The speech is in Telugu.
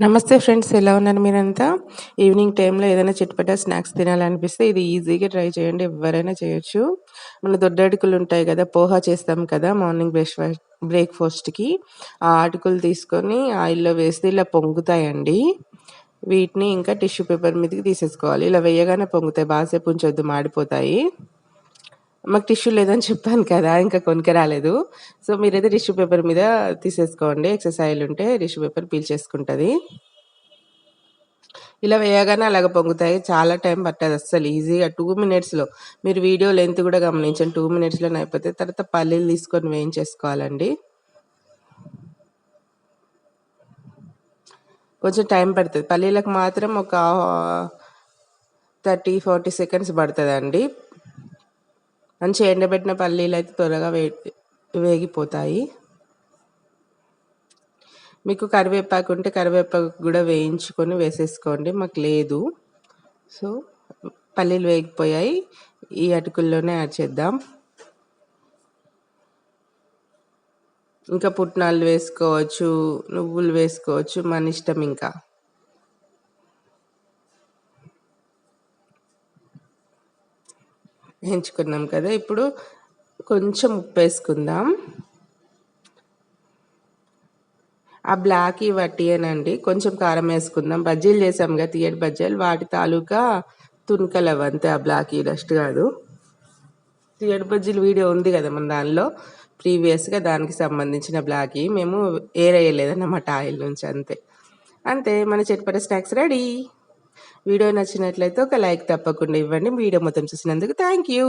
నమస్తే ఫ్రెండ్స్ ఎలా ఉన్నారు మీరంతా? ఈవినింగ్ టైంలో ఏదైనా చిట్పట స్నాక్స్ తినాలనిపిస్తే ఇది ఈజీగా ట్రై చేయండి ఎవరైనా చేయొచ్చు. మన దొడ్డడుకులు ఉంటాయి కదా పోహా చేస్తాం కదా మార్నింగ్ బ్రేక్ఫాస్ట్ బ్రేక్ఫాస్ట్కి ఆ అటుకులు తీసుకొని ఆయిల్లో వేస్తే ఇలా పొంగుతాయండి. వీటిని ఇంకా టిష్యూ పేపర్ మీదకి తీసేసుకోవాలి. ఇలా వేయగానే పొంగుతాయి బాగాసేపు ఉంచొద్దు మాడిపోతాయి. మాకు టిష్యూ లేదని చెప్పాను కదా ఇంకా కొనుక రాలేదు. సో మీరైతే టిష్యూ పేపర్ మీద తీసేసుకోండి. ఎక్సెస్ ఆయిల్ ఉంటే టిష్యూ పేపర్ పీల్చేసుకుంటుంది ఇలా వేయగానే అలాగ పొంగుతాయి. చాలా టైం పట్టదు అస్సలు ఈజీగా టూ మినిట్స్లో. మీరు వీడియో లెంత్ కూడా గమనించండి. టూ మినిట్స్లో అయిపోతే తర్వాత పల్లీలు తీసుకొని వేయించేసుకోవాలండి. కొంచెం టైం పడుతుంది. పల్లీలకు మాత్రం ఒక థర్టీ ఫార్టీ సెకండ్స్ పడుతుందండి. మంచి ఎండబెట్టిన పల్లీలు అయితే త్వరగా వే వేగిపోతాయి. మీకు కరివేపాకు ఉంటే కరివేపాకు కూడా వేయించుకొని వేసేసుకోండి. మాకు లేదు. సో పల్లీలు వేగిపోయాయి. ఈ అటుకుల్లోనే యాడ్ చేద్దాం. ఇంకా పుట్నాలు వేసుకోవచ్చు నువ్వులు వేసుకోవచ్చు మన ఇష్టం ఇంకా. ఎంచుకున్నాం కదా. ఇప్పుడు కొంచెం ఉప్పు వేసుకుందాం ఆ బ్లాక్ వట్టియేనండి కొంచెం కారం వేసుకుందాం. బజ్జీలు చేసాం కదా తీయటి బజ్జీలు. వాటి తాలూకా తుణకలు అవంతే ఆ బ్లాక్ డస్ట్ కాదు. తీయటి బజ్జీలు వీడియో ఉంది కదా మన దానిలో. ప్రీవియస్గా దానికి సంబంధించిన బ్లాక్. మేము ఏరేయలేదన్నమాట ఆయిల్ నుంచి అంతే. అంతే మన చెట్పట స్నాక్స్ రెడీ. వీడియో నచ్చినట్లయితే ఒక లైక్ తప్పకుండా ఇవ్వండి. వీడియో మొత్తం చూసినందుకు థ్యాంక్ యూ.